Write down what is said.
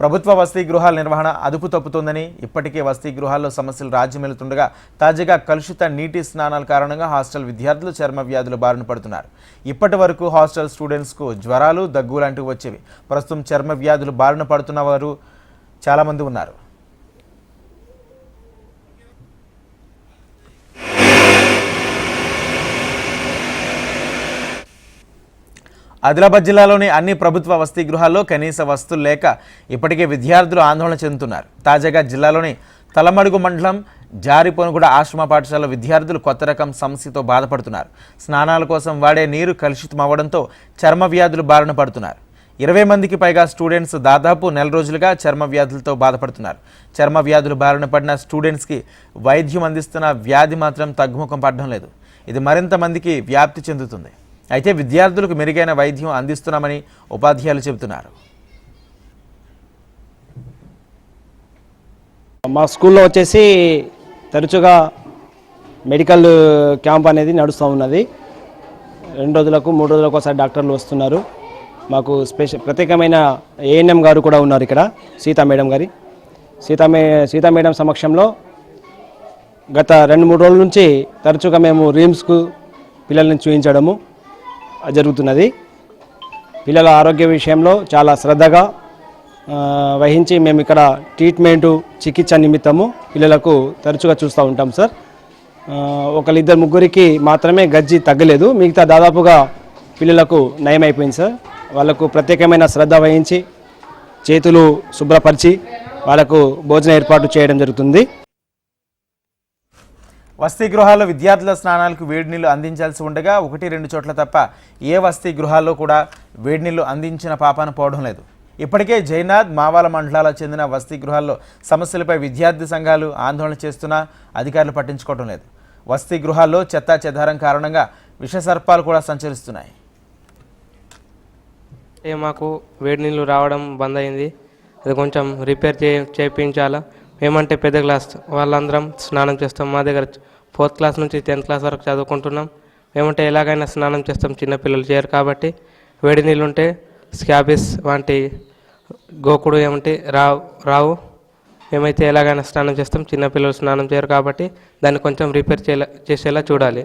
ప్రభుత్వ వసతి గృహాల నిర్వహణ అదుపు తప్పుతోందని ఇప్పటికే వసతి గృహాల్లో సమస్యలు రాజ్యమెలుతుండగా తాజాగా కలుషిత నీటి స్నానాల కారణంగా హాస్టల్ విద్యార్థులు చర్మ వ్యాధులు బారిన పడుతున్నారు. ఇప్పటి వరకు హాస్టల్ స్టూడెంట్స్కు జ్వరాలు దగ్గు లాంటివి వచ్చేవి. ప్రస్తుతం చర్మ వ్యాధులు బారిన పడుతున్న వారు చాలామంది ఉన్నారు. ఆదిలాబాద్ జిల్లాలోని అన్ని ప్రభుత్వ వసతి గృహాల్లో కనీస వస్తువులు లేక ఇప్పటికే విద్యార్థులు ఆందోళన చెందుతున్నారు. తాజాగా జిల్లాలోని తలమడుగు మండలం జారిపోనుగూడ ఆశ్రమ పాఠశాల విద్యార్థులు కొత్త రకం సమస్యతో బాధపడుతున్నారు. స్నానాల కోసం వాడే నీరు కలుషితం అవ్వడంతో చర్మ వ్యాధులు బారిన పడుతున్నారు. ఇరవై మందికి పైగా స్టూడెంట్స్ దాదాపు నెల రోజులుగా చర్మ వ్యాధులతో బాధపడుతున్నారు. చర్మ వ్యాధులు బారిన పడిన స్టూడెంట్స్కి వైద్యం అందిస్తున్న వ్యాధి మాత్రం తగ్గుముఖం పడడం లేదు. ఇది మరింత మందికి వ్యాప్తి చెందుతుంది. అయితే విద్యార్థులకు మెరుగైన వైద్యం అందిస్తున్నామని ఉపాధ్యాయులు చెబుతున్నారు. మా స్కూల్లో వచ్చేసి తరచుగా మెడికల్ క్యాంప్ అనేది నడుస్తూ ఉన్నది. రెండు రోజులకు మూడు రోజులకు ఒకసారి డాక్టర్లు వస్తున్నారు. మాకు స్పెషల్ ప్రత్యేకమైన ఏఎన్ఎం గారు కూడా ఉన్నారు ఇక్కడ సీతా మేడం గారి. సీతా మే సీతా మేడం సమక్షంలో గత రెండు మూడు రోజుల నుంచి తరచుగా మేము రీమ్స్కు పిల్లల్ని చూపించడము జరుగుతున్నది. పిల్లల ఆరోగ్య విషయంలో చాలా శ్రద్ధగా వహించి మేము ఇక్కడ ట్రీట్మెంటు చికిత్స నిమిత్తము పిల్లలకు తరచుగా చూస్తూ ఉంటాం సార్. ఒకరిద్దరు ఒకళ్ళిద్దరు ముగ్గురికి మాత్రమే గజ్జి తగ్గలేదు. మిగతా దాదాపుగా పిల్లలకు నయమైపోయింది సార్. వాళ్ళకు ప్రత్యేకమైన శ్రద్ధ వహించి చేతులు శుభ్రపరిచి వాళ్ళకు భోజన ఏర్పాటు చేయడం జరుగుతుంది. వసతి గృహాల్లో విద్యార్థుల స్నానాలకు వేడి నీళ్ళు అందించాల్సి ఉండగా ఒకటి రెండు చోట్ల తప్ప ఏ వసతి గృహాల్లో కూడా వేడి నీళ్ళు అందించిన పాపాన పోవడం లేదు. ఇప్పటికే జైనాథ్ మావాల మండలాలకు చెందిన వసతి గృహాల్లో సమస్యలపై విద్యార్థి సంఘాలు ఆందోళన చేస్తున్నా అధికారులు పట్టించుకోవడం లేదు. వసతి గృహాల్లో చెత్తా చెదారం కారణంగా విషసర్పాలు కూడా సంచరిస్తున్నాయి. ఏ మాకు వేడి నీళ్ళు రావడం బంద్ అయింది. అది కొంచెం రిపేర్ చే చేయించాలా మేమంటే పెద్ద క్లాస్ వాళ్ళందరం స్నానం చేస్తాం. మా దగ్గర ఫోర్త్ క్లాస్ నుంచి టెన్త్ క్లాస్ వరకు చదువుకుంటున్నాం. మేమంటే ఎలాగైనా స్నానం చేస్తాం. చిన్నపిల్లలు చేయరు కాబట్టి వేడి నీళ్ళు ఉంటే స్కాబిస్ వంటి గోకుడు ఏమంటే రావు రావు. మేమైతే ఎలాగైనా స్నానం చేస్తాం. చిన్నపిల్లలు స్నానం చేయరు కాబట్టి దాన్ని కొంచెం రిపేర్ చేయాల చేసేలా చూడాలి.